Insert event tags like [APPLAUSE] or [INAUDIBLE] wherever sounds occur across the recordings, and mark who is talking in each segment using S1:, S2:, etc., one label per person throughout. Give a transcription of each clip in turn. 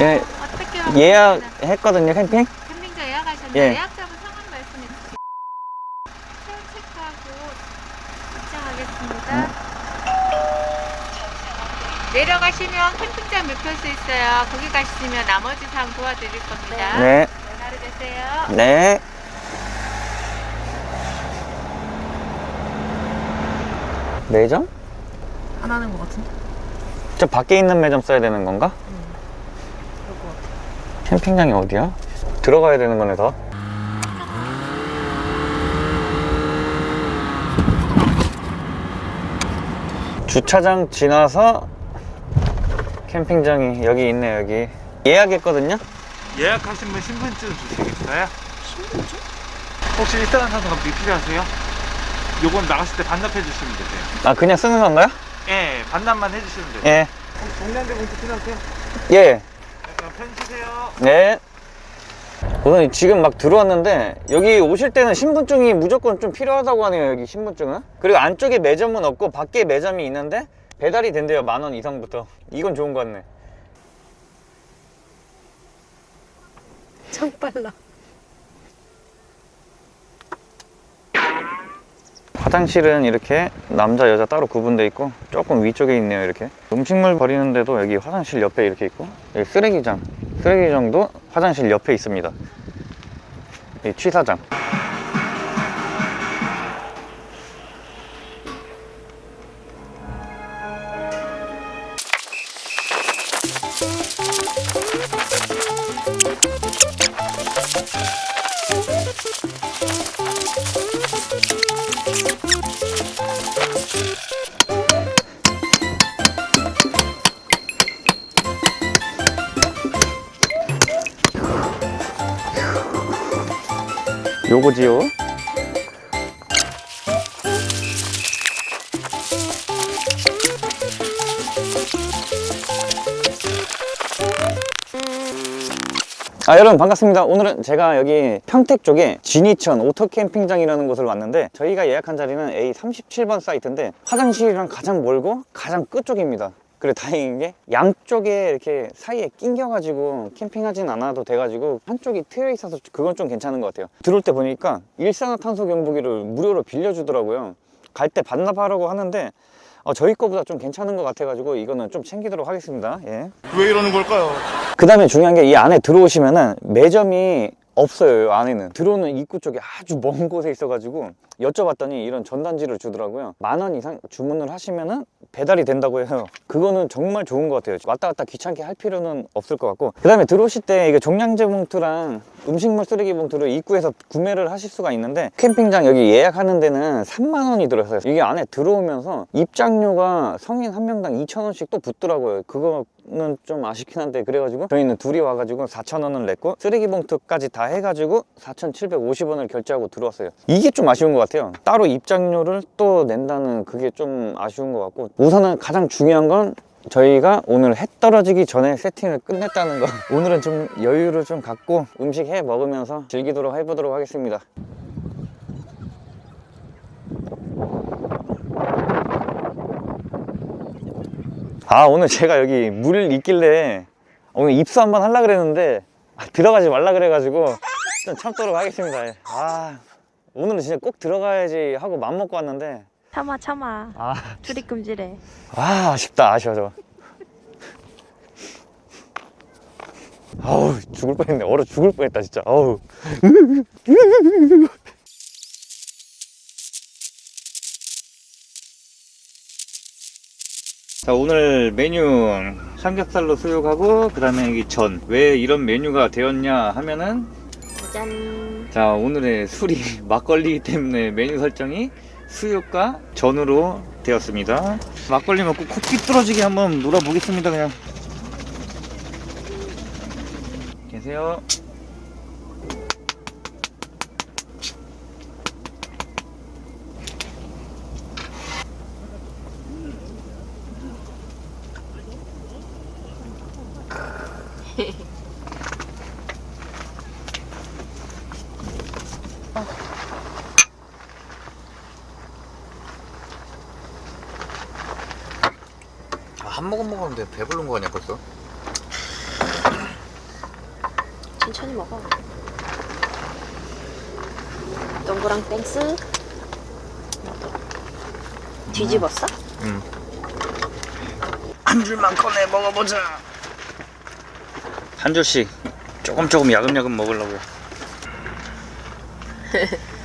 S1: 예,
S2: 어떻게 하고
S1: 예약했거든요, 캠핑?
S2: 캠핑카 예약하셨나요?
S1: 예.
S2: 내려가시면 캠핑장 묵혀수 있어요. 거기 가시면 나머지 사항 도와드릴 겁니다.
S1: 네.
S2: 전화로 되세요.
S1: 네. 매점?
S3: 안 하는 것 같은데?
S1: 저 밖에 있는 매점 써야 되는 건가?
S3: 그럴 것 같아.
S1: 캠핑장이 어디야? 들어가야 되는 거네, 더. 주차장 지나서 캠핑장이 여기 있네, 여기. 예약했거든요?
S4: 예약하신 분 신분증 주시겠어요? 신분증? 혹시 일산화탄소 감지 필요하세요? 요건 나갔을 때 반납해 주시면 되세요.
S1: 아, 그냥 쓰는 건가요?
S4: 예, 반납만 해주시면 돼요.
S1: 예.
S4: 혹시 동량제 봉투 필요하세요?
S1: 예.
S4: 약간 펜 주세요.
S1: 네. 우선 지금 막 들어왔는데 여기 오실 때는 신분증이 무조건 좀 필요하다고 하네요 여기 신분증은 그리고 안쪽에 매점은 없고 밖에 매점이 있는데 배달이 된대요 만 원 이상부터. 이건 좋은 것 같네.
S3: 참 빨라.
S1: 화장실은 이렇게 남자 여자 따로 구분돼 있고 조금 위쪽에 있네요 이렇게. 음식물 버리는데도 여기 화장실 옆에 이렇게 있고 여기 쓰레기장. 쓰레기장도 화장실 옆에 있습니다. 이 취사장 요거지요? 아 여러분 반갑습니다. 오늘은 제가 여기 평택 쪽에 진이천 오토캠핑장이라는 곳을 왔는데 저희가 예약한 자리는 A37번 사이트인데 화장실이랑 가장 멀고 가장 끝쪽입니다 그래 다행인 게 양쪽에 이렇게 사이에 낑겨가지고 캠핑하진 않아도 돼가지고 한쪽이 트여 있어서 그건 좀 괜찮은 것 같아요. 들어올 때 보니까 일산화탄소 경보기를 무료로 빌려주더라고요. 갈 때 반납하라고 하는데 어, 저희 거보다 좀 괜찮은 것 같아가지고 이거는 좀 챙기도록 하겠습니다. 예.
S4: 왜 이러는 걸까요?
S1: 그 다음에 중요한 게 이 안에 들어오시면은 매점이 없어요 이 안에는. 들어오는 입구 쪽에 아주 먼 곳에 있어가지고 여쭤봤더니 이런 전단지를 주더라고요. 만 원 이상 주문을 하시면은 배달이 된다고 해요 그거는 정말 좋은 것 같아요. 왔다 갔다 귀찮게 할 필요는 없을 것 같고 그 다음에 들어오실 때 이게 종량제 봉투랑 음식물 쓰레기 봉투를 입구에서 구매를 하실 수가 있는데 캠핑장 여기 예약하는 데는 3만 원이 들어서요 이게 안에 들어오면서 입장료가 성인 한 명당 2천 원씩 또 붙더라고요. 그거는 좀 아쉽긴 한데 그래가지고 저희는 둘이 와가지고 4천 원을 냈고 쓰레기 봉투까지 다 해가지고 4,750원을 결제하고 들어왔어요. 이게 좀 아쉬운 것 같아요. 따로 입장료를 또 낸다는 그게 좀 아쉬운 것 같고 우선은 가장 중요한 건 저희가 오늘 해 떨어지기 전에 세팅을 끝냈다는 거. [LAUGHS] 오늘은 좀 여유를 좀 갖고 음식 해 먹으면서 즐기도록 해보도록 하겠습니다. 아 오늘 제가 여기 물 있길래 오늘 입수 한번 하려 그랬는데 아, 들어가지 말라 그래가지고 좀 참도록 하겠습니다. 아 오늘은 진짜 꼭 들어가야지 하고 맘 먹고 왔는데
S3: 참아 참아.
S1: 아
S3: 출입 금지래.
S1: 아, 아쉽다, 아쉬워, 저. 아우, 죽을 뻔했네. 얼어 죽을 뻔했다, 진짜. 아우. 자, 오늘 메뉴 삼겹살로 수육하고, 그 다음에 여기 전. 왜 이런 메뉴가 되었냐 하면은,
S3: 짠.
S1: 자, 오늘의 술이 [LAUGHS] 막걸리 때문에 메뉴 설정이 수육과 전으로 되었습니다. 막걸리 먹고 코 삐뚤어지게 한번 놀아보겠습니다, 그냥. 계세요. 한 모금 먹었는데 배부른 거 아니야 벌써?
S3: 천천히 먹어. 동그랑 땡스. 너도. 뒤집었어?
S1: 응. 한 줄만 꺼내 먹어보자. 한 줄씩 조금 조금 야금야금 먹으려고. [LAUGHS]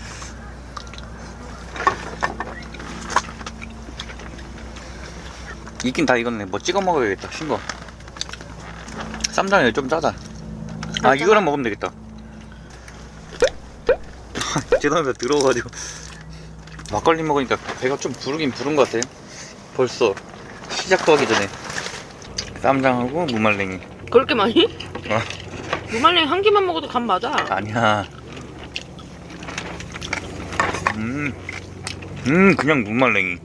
S1: 익긴 다 익었네. 뭐 찍어 먹어야겠다. 싱거. 쌈장이 좀 짜다. 아 이거랑 먹으면 되겠다. [LAUGHS] 죄송합니다. 들어가지고 막걸리 먹으니까 배가 좀 부르긴 부른 것 같아요. 벌써 시작도 하기 전에 쌈장하고 무말랭이.
S5: 그렇게 많이?
S1: 어.
S5: 무말랭이 한 개만 먹어도 간 맞아.
S1: 아니야. 음, 음 그냥 무말랭이.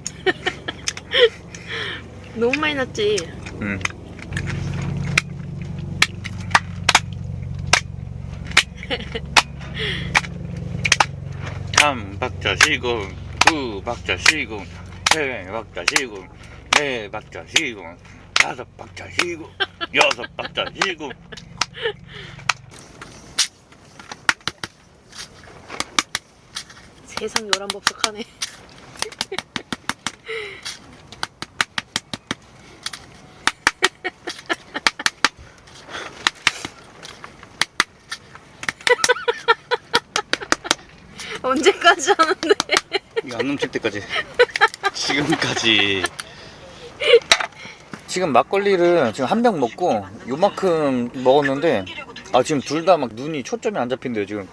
S5: 너무 많이 났지.
S1: 음. 한 [LAUGHS] 박자 쉬고 두 박자 쉬고 세 박자 쉬고 네 박자 쉬고 다섯 박자 쉬고 [LAUGHS] 여섯 박자 쉬고
S5: 세상 요란법석하네. [LAUGHS] 하는데?
S1: 이거 안 넘칠 때까지. 지금까지. 지금 막걸리를 지금 한 병 먹고 요만큼 먹었는데 아 지금 둘 다 막 눈이 초점이 안 잡힌대요 지금.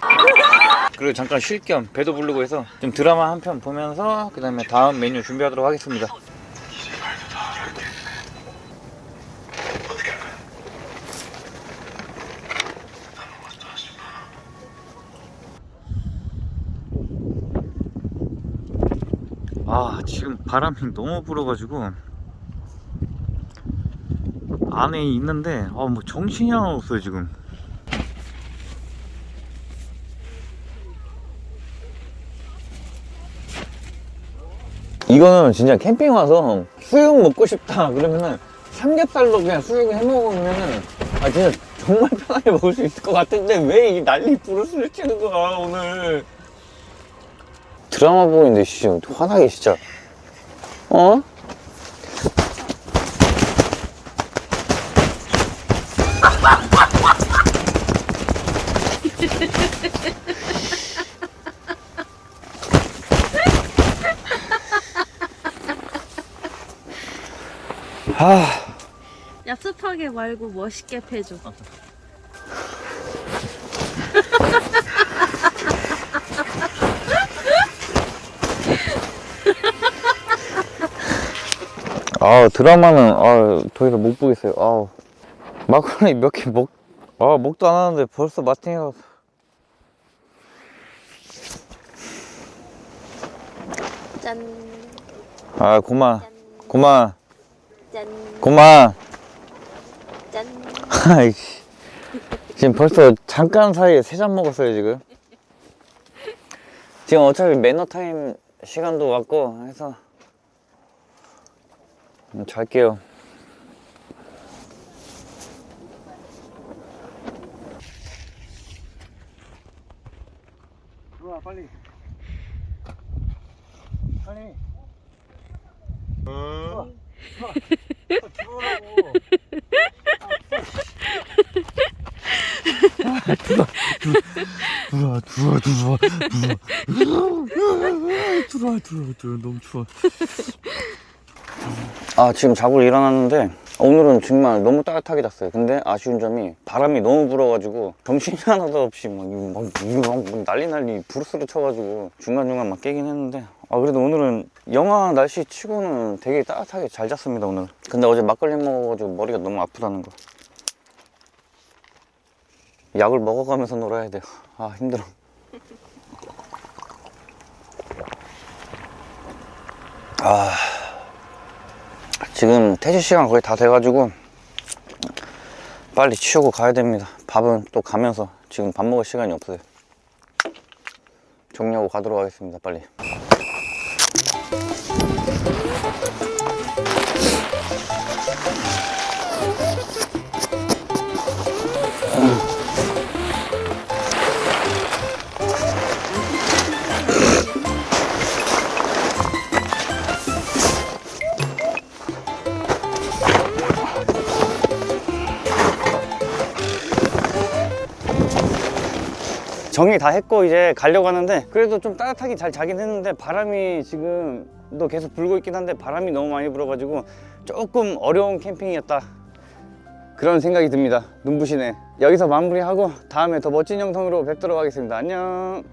S1: 그리고 잠깐 쉴 겸 배도 부르고 해서 좀 드라마 한 편 보면서 그 다음에 다음 메뉴 준비하도록 하겠습니다 아 지금 바람이 너무 불어가지고 안에 있는데 아 뭐 정신이 하나 없어요 지금. 이거는 진짜 캠핑 와서 수육 먹고 싶다. 그러면은 삼겹살로 그냥 수육 해 먹으면은 아 진짜 정말 편하게 먹을 수 있을 것 같은데 왜 이 난리 부르스를 치는 거야 오늘 드라마 보는데 진짜 화나게 진짜 어? 아
S3: 얍삽하게 말고 멋있게 패줘.
S1: 아 드라마는 아더 이상 못 보겠어요. 아 막걸리 몇 개 먹, 아 먹도 안 하는데 벌써 마팅해서.
S3: 짠.
S1: 아 고만
S3: 짠.
S1: 고만
S3: 짠.
S1: 고만.
S3: 짠. [LAUGHS]
S1: 아이씨 지금 벌써 잠깐 사이에 세 잔 먹었어요 지금. 지금 어차피 매너 타임 시간도 왔고 해서 음, 잘게요.
S4: 들어와 빨리. 빨리. 어. 들어와. 들어오라고. 들어와 들어와 들어와 들어와 들어와 들어와 들어와 너무 추워.
S1: 아 지금 자고 일어났는데 오늘은 정말 너무 따뜻하게 잤어요. 근데 아쉬운 점이 바람이 너무 불어가지고 정신이 [LAUGHS] 하나도 없이 막, 막, 막, 막 난리 난리 부르스를 쳐가지고 중간중간 막 깨긴 했는데 아 그래도 오늘은 영하 날씨 치고는 되게 따뜻하게 잘 잤습니다 오늘. 근데 어제 막걸리 먹어가지고 머리가 너무 아프다는 거. 약을 먹어가면서 놀아야 돼요. 아 힘들어. [LAUGHS] 아 지금 퇴실 시간 거의 다 돼가지고 빨리 치우고 가야 됩니다. 밥은 또 가면서 지금 밥 먹을 시간이 없어요. 정리하고 가도록 하겠습니다. 빨리. 정리 다 했고 이제 가려고 하는데 그래도 좀 따뜻하게 잘 자긴 했는데 바람이 지금 또 계속 불고 있긴 한데 바람이 너무 많이 불어가지고 조금 어려운 캠핑이었다. 그런 생각이 듭니다. 눈부시네. 여기서 마무리하고 다음에 더 멋진 영상으로 뵙도록 하겠습니다. 안녕